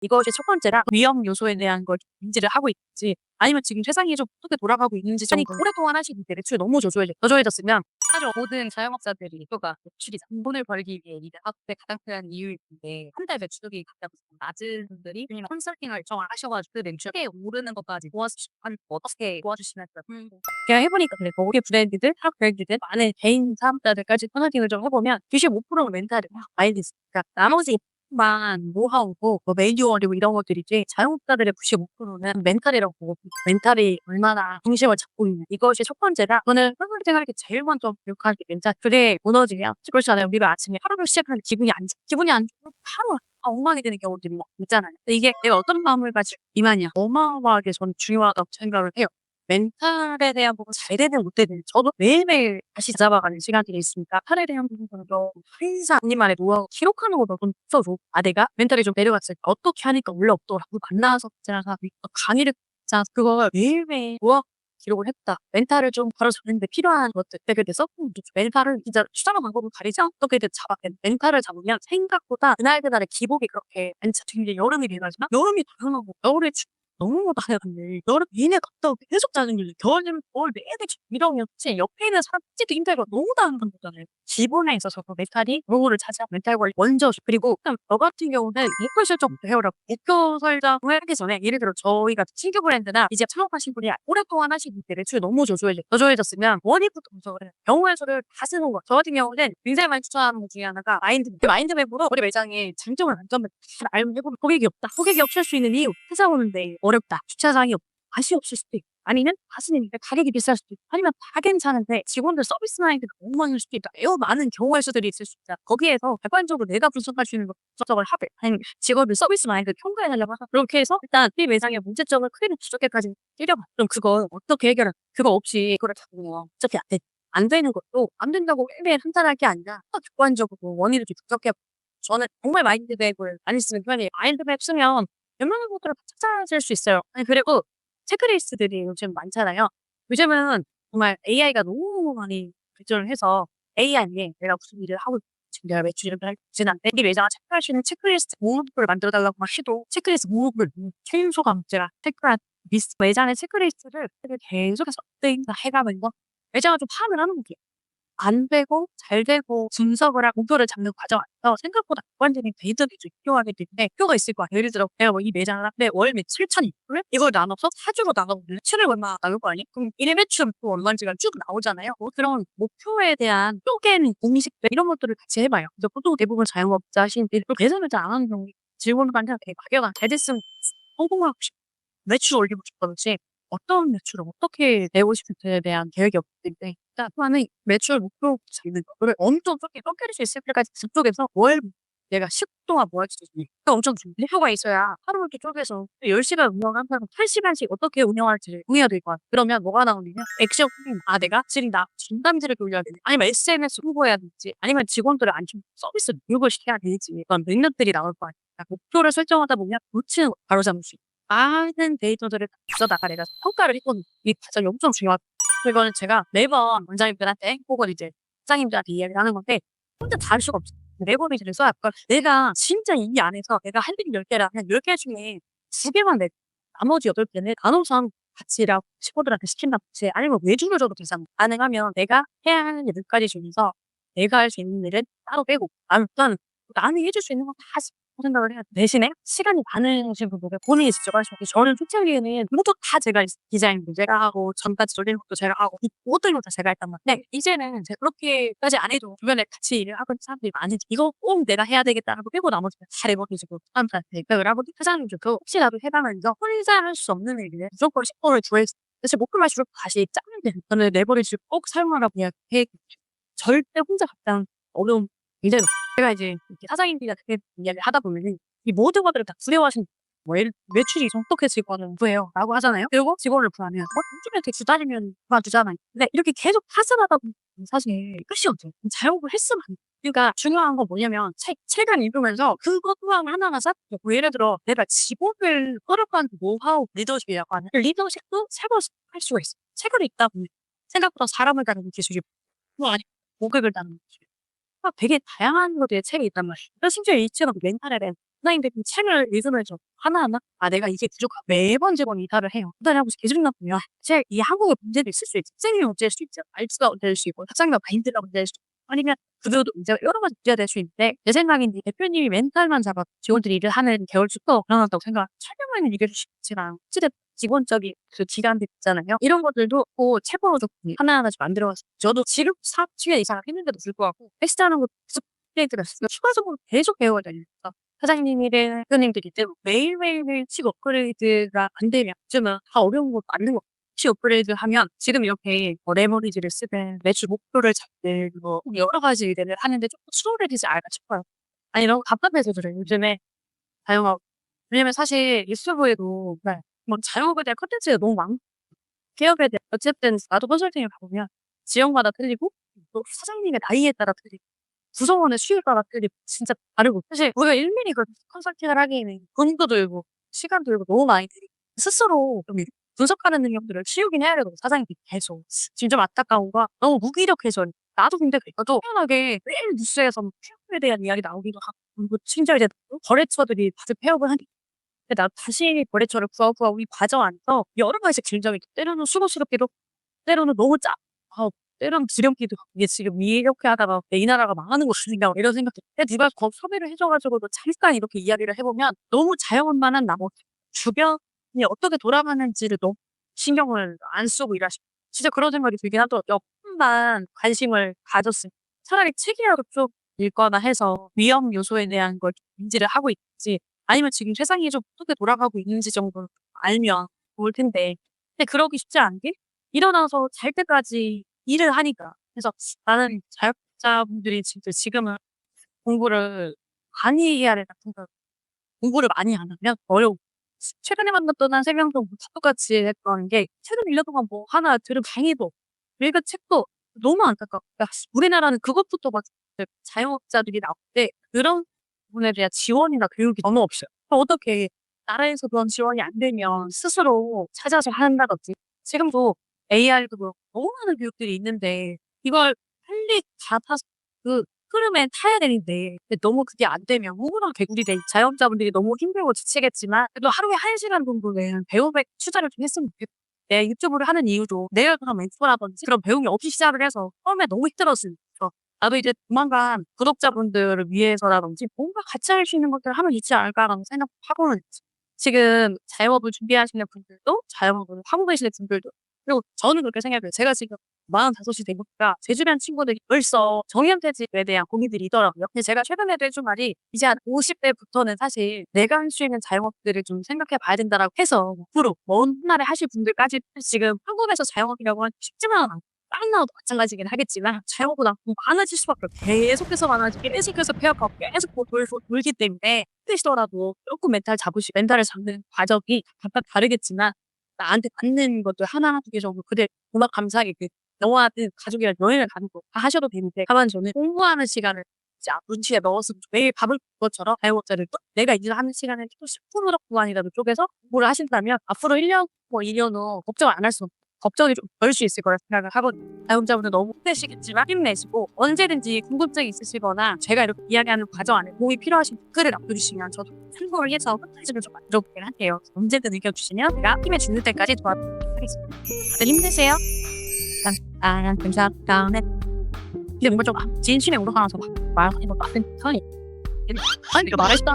이것이 첫 번째라 위험 요소에 대한 걸 인지를 하고 있지 아니면 지금 세상이 좀 어떻게 돌아가고 있는지 아니 오랫동안 하신 일이 매출이 너무 저조해져 저조해졌으면 사실 모든 자영업자들이 목표가 매출이자 돈을 벌기 위해 일을 하고 때 가장 큰 이유일 텐데 한 달 매출이 가장 낮은 분들이 그냥 컨설팅을 요청을 하셔가지고 그 매출이 오르는 것까지 도와주시면 어떻게 도와주시면 될까요? 그냥 해보니까 그래. 거기에 브랜드들, 사업 브랜드들, 많은 개인 사업자들까지 컨설팅을 좀 해보면 95%는 멘탈이 많이 됐으니까 나머지 만 노하우고 뭐 매뉴얼이고 이런 것들이지 자영업자들의 95%는 멘탈이라고 보고 멘탈이 얼마나 중심을 잡고 있는 이것이 첫 번째라 저는 컨설팅 할때 제일 먼저 기억하는 게 멘탈. 그래 무너지면 그렇지 않아요? 우리가 아침에 하루를 시작하는 기분이 안 좋- 기분이 안 좋고 바로 아, 엉망이 되는 경우들이 막 있잖아요. 이게 내가 어떤 마음을 가지고 이만이야 어마어마하게 저는 중요하다고 생각을 해요 멘탈에 대한 부분 잘 되든 못 되든 저도 매일매일 다시 잡아가는 시간들이 있으니까 팔에 대한 부분도 항상 본인만의 노하우 기록하는 것도 좀 써줘 아 내가 멘탈이 좀 내려갔을 때 어떻게 하니까 원래 없더라고 만나서 제가 강의를 자 그걸 매일매일 노하우 기록을 했다. 멘탈을 좀 바로 잡는데 필요한 것들. 근데 그때 써보면 멘탈을 진짜 수정한 방법을 가리지 어떻게든 잡아. 멘탈을 잡으면 생각보다 그날 그날의 기복이 그렇게 많지. 되게 여름이 되지만 여름이 당연하고 겨울에 춥- 너무 다양한데 여름 내내 갔다 오고 계속 짜증들려 겨울에는 겨울 내내 이러면지 옆에 있는 사람 찌도 힘들고 너무 다양한 거잖아요. 기본에 있어서 그 멘탈이 로고를 차지한 멘탈 관리 먼저 그리고 일단 저 같은 경우는 목표 설정부터 해오라고 목표 설정을 하기 전에 예를 들어 저희 같은 신규 브랜드나 이제 창업하신 분이 오랫동안 하신 분들 매출이 너무 저조해져 저조해졌으면 원인부터 분석을 해요. 경우의 수를 다 쓰는 거. 저 같은 경우는 굉장히 많이 추천하는 것 중에 하나가 마인드맵. 그 마인드맵으로 우리 매장의 장점을 단점을 다 알면 해보면 고객이 없다. 고객이 없을 수 있는 이유. 회사 오는데 어렵다. 주차장이 없다. 맛이 없을 수도 있고. 아니면 가스님인데 가격이 비쌀 수도 있고 아니면 다 괜찮은데 직원들 서비스 마인드가 엉망일 수도 있다. 매우 많은 경우의 수들이 있을 수 있다. 거기에서 객관적으로 내가 분석할 수 있는 것 분석을 하되 아니면 직원들 서비스 마인드 평가해달라고 하자. 그렇게 해서 일단 이 매장의 문제점을 크게 두적게까지 찌려봐. 그럼 그걸 어떻게 해결할 그거 없이 그걸 잡으면 어차피 안 돼. 안 되는 것도 안 된다고 매일 한탄할 게 아니라 딱 객관적으로 원인을 좀 분석해 저는 정말 마인드맵을 많이 쓰는 편이에요. 마인드맵 쓰면 웬만한 것들을 다 찾아낼 수 있어요. 아니 그리고 체크리스트들이 요즘 많잖아요. 요즘은 정말 AI가 너무 많이 발전을 해서 AI에 내가 무슨 일을 하고 지금 내가 매출을 할지 않는데 이 매장을 체크할 수 있는 체크리스트 목록을 만들어 달라고 막 해도 체크리스트 목록을 최소가 문제라 체크한 리스트 매장의 체크리스트를 계속해서 업데이트 해가면서 매장을 좀 파악을 하는 거예요. 안 되고 잘 되고 분석을 하고 목표를 잡는 과정 안에서 생각보다 객관적인 데이터들이 좀 필요하기 때문에 필요가 있을 거야. 예를 들어 내가 뭐이 매장을 하는데 월 매출 7천이거든? 이걸 나눠서 사주로 나가면 매출을 얼마 나올 거 아니야? 그럼 1회 매출은 또 얼마인지가 쭉 나오잖아요. 뭐 그런 목표에 대한 쪼개는 공식 이런 것들을 같이 해봐요. 그래서 보통 대부분 자영업자 하시는 분들 계산을 잘 안 하는 경우 질문한테 되게 막연한 잘 됐으면 성공하고 싶어. 매출 올리고 싶다든지 어떤 매출을 어떻게 내고 싶은지에 대한 계획이 없기 때문에 일단 초반에 매출 목표 잡는 거를 엄청 적게 꺾일 수 있을 때까지 그쪽에서 월 내가 10 동안 뭐 할지 그 엄청 목표가 있어야 하루 이렇게 쪼개서 10시간 운영한 사람 8시간씩 어떻게 운영할지 정해야 될 것 같아. 그러면 뭐가 나오냐면 액션. 아 내가 지금 나 전담지를 돌려야 되네. 아니면 SNS 홍보해야 될지 아니면 직원들을 안좀 서비스 교육을 시켜야 되지. 이런 맥락들이 나올 거 아니야. 목표를 설정하다 보면 거 바로 잡을 수 있어. 많은 데이터들을 써다가 내가 평가를 했거든요. 이 과정이 엄청 중요하다. 이거는 제가 매번 원장님들한테 혹은 이제 사장님들한테 이야기를 하는 건데 혼자 다 할 수가 없어. 레버리지를 써야 할까? 내가 진짜 이 안에서 내가 할 일이 10개라면 10개 중에 2개만 내 나머지 8개는 나눠서 같이 일하고 식구들한테 시킨다든지 아니면 외주를 줘도 되잖아. 가능하면 내가 해야 하는 일까지 중에서 내가 할 수 있는 일은 따로 빼고 나는 나는 해줄 수 있는 건 다 생각을 해야 돼. 대신에 시간이 많으신 분들은 본인이 직접 하시고 저는 초창기에는 모두 다 제가 디자인도 제가 하고 전까지 돌리는 것도 제가 하고 걸다 제가 했단. 근데 이제는 제가 그렇게까지 안 해도 주변에 같이 일을 하고 있는 사람들이 많은지 이거 꼭 내가 해야 되겠다라고 빼고 나머지는 다 레버리지고 사람들한테 그러니까 여러분 사장님들도 혹시라도 해가면서 혼자 할 수 없는 일을 무조건 10번을 구해 대체 목표만 줄고 다시 짜면 돼. 저는 레버리지를 꼭 사용하라고 이야기해 절대 혼자 갔다 어려운 굉장히 제가 이제 이렇게 사장님들이랑 그렇게 이야기를 하다 보면은 이 모든 것들을 다 두려워하시는 뭐 예를 매출이 정독해질 거는 뭐예요? 라고 하잖아요. 그리고 직원을 구하면 뭐 요즘에 이렇게 두 달이면 그만두잖아요. 근데 이렇게 계속 하선하다 보면 사실 끝이 없죠. 자영업을 했으면. 그러니까 중요한 건 뭐냐면 책, 책을 읽으면서 그것 또한 하나하나 쌓고 뭐 예를 들어 내가 직원을 끌어가는 노하우 리더십이라고 하는 그 리더십도 새로 할 수가 있어. 책을 읽다 보면 생각보다 사람을 다루는 기술이 뭐 아니 고객을 다루는 기술 막 되게 다양한 것들의 책이 있단. 그래서 심지어 이 책은 멘탈에 대한 사장님들이 책을 읽으면서 하나하나 아 내가 이게 부족하고 매번 직원 이사를 해요. 기다려보면서 계속 나쁘면 사실 이 한국의 문제도 있을 수 있지. 선생님이 문제일 수 있죠. 알수가 문제일 수 있고 사장님 마인드가 문제일 수 있고 아니면 구조도 문제가 여러 가지 문제가 될 수 있는데 내 생각엔 이 대표님이 멘탈만 잡아 직원들이 일을 하는 개월수도 불안하다고 생각. 이게 쉽지가 않아. 어찌됐든 직원적인 그 기간들 있잖아요. 이런 것들도 꼭 체벌로 좀 하나하나 좀 만들어왔어요. 저도 지금 사업 취해 이상을 했는데도 불구하고 텍스트하는 것도 계속 업데이트가 있어요. 추가적으로 계속 배워야 되니까. 사장님이랑 대표님들이 때문에 매일매일 치 업그레이드가 안 되면 요즘은 다 어려운 안 되는 거. 치 업그레이드 하면 지금 이렇게 뭐 레버리지를 쓰든 매출 목표를 잡든 뭐 여러 가지 일을 하는데 조금 수월해지지 않을까 싶어요. 아니 너무 답답해서 그래요. 요즘에 자영업 왜냐면 사실 유튜브에도 뭐 자영업에 대한 컨텐츠가 너무 많고 기업에 대한 어쨌든 나도 컨설팅을 가보면 지역마다 틀리고 또 사장님의 나이에 따라 틀리고 구성원의 수요에 따라 틀리고 진짜 다르고 사실 우리가 1mm 그 컨설팅을 하기에는 돈도 들고 시간 들고 너무 많이 들이고 스스로 좀 분석하는 능력들을 키우긴 해야 되고 사장님이 계속. 좀 안타까운 거 너무 무기력해져 나도 근데 그래도 편하게 매일 뉴스에서 뭐 폐업에 대한 이야기 나오기도 하고 그리고 심지어 이제 거래처들이 다들 폐업을 하니까 나 다시 거래처를 구하고 이 과정 안에서 여러 가지 있고 때로는 수고스럽기도 때로는 너무 짜 아, 때로는 하고 이게 지금 이렇게 하다가 내 이 나라가 망하는 거 아닌가 이런 생각도 근데 누가 거 섭외를 해줘가지고도 잠깐 이렇게 이야기를 해보면 너무 자영업만한 나머지 주변이 어떻게 돌아가는지를 너무 신경을 안 쓰고 일하시고 진짜 그런 생각이 들긴 하더라고요. 조금만 관심을 가졌으면 차라리 책이라도 좀 읽거나 해서 위험 요소에 대한 걸 인지를 하고 있지 아니면 지금 세상이 좀 어떻게 돌아가고 있는지 정도를 알면 좋을 텐데. 근데 그러기 쉽지 않게 일어나서 잘 때까지 일을 하니까. 그래서 나는 자영업자분들이 진짜 지금은 공부를 많이 해야 된다 생각 공부를 많이 안 하면 어려워. 최근에 만났던 한 세 명도 다 똑같이 했던 게 최근 1년 동안 뭐 하나 들은 강의도 읽은 책도 너무 안타까워 그러니까 우리나라는 그것부터 막 자영업자들이 나올 때 그런 부분에 대한 지원이나 교육이 너무 없어요. 어떻게 나라에서 그런 지원이 안 되면 스스로 찾아서 한다든지 지금도 그렇고 너무 많은 교육들이 있는데 이걸 빨리 잡아서 그 흐름에 타야 되는데 너무 그게 안 되면 우울한 개구리 된 자영업자분들이 너무 힘들고 지치겠지만 그래도 하루에 한 시간 정도는 배움에 투자를 좀 했으면 좋겠고 내 유튜브를 하는 이유도 내가 그런 멘토라든지 그런 배움이 없이 시작을 해서 처음에 너무 힘들었으니까 나도 이제 조만간 구독자분들을 위해서라든지 뭔가 같이 할 수 있는 것들을 하면 있지 않을까라는 생각하고는 있지. 지금 자영업을 준비하시는 분들도 자영업을 하고 계시는 분들도 그리고 저는 그렇게 생각해요. 제가 지금 45이 되니까 제 주변 친구들이 벌써 정년퇴직에 대한 고민들이 있더라고요. 근데 제가 최근에도 해준 말이 이제 한 50대부터는 사실 내가 할 수 있는 자영업들을 좀 생각해 봐야 된다라고 해서 앞으로 먼 훗날에 하실 분들까지 지금 한국에서 자영업이라고 하기 쉽지만 않고 다른 나라도 마찬가지긴 하겠지만 자영업보다 더 많아질 수밖에 없고 계속해서 많아지고 계속해서 폐업하고 계속 뭐 돌, 돌기 때문에 힘드시더라도 조금 멘탈 잡으시 멘탈을 잡는 과정이 각각 다르겠지만 나한테 맞는 것들 하나 두 개 정도 그대 정말 감사하게 그 영화든 가족이랑 여행을 가는 거 다 하셔도 되는데 다만 저는 공부하는 시간을 이제 눈치에 넣었으면 좋- 매일 밥을 먹는 것처럼 자영업자를 또 내가 일하는 시간에 또10% 구간이라도 쪼개서 공부를 하신다면 앞으로 1년 뭐 2년 후 걱정을 안할 수 없고 걱정이 좀 덜 수 있을 거라 생각을 하거든요. 자영업자분들 너무 힘내시겠지만 힘내시고 언제든지 궁금증이 있으시거나 제가 이렇게 이야기하는 과정 안에 도움이 필요하신 댓글을 남겨주시면 저도 참고를 해서 컨텐츠를 좀 만들어보긴 할게요. 언제든 의견 주시면 제가 힘에 죽는 때까지 도와드리도록 하겠습니다. 다들 힘내세요. 아, 감사합니다. 네. 근데 뭔가 좀 진심에 막 말하는 거 같은 편이. 아니, 말했다.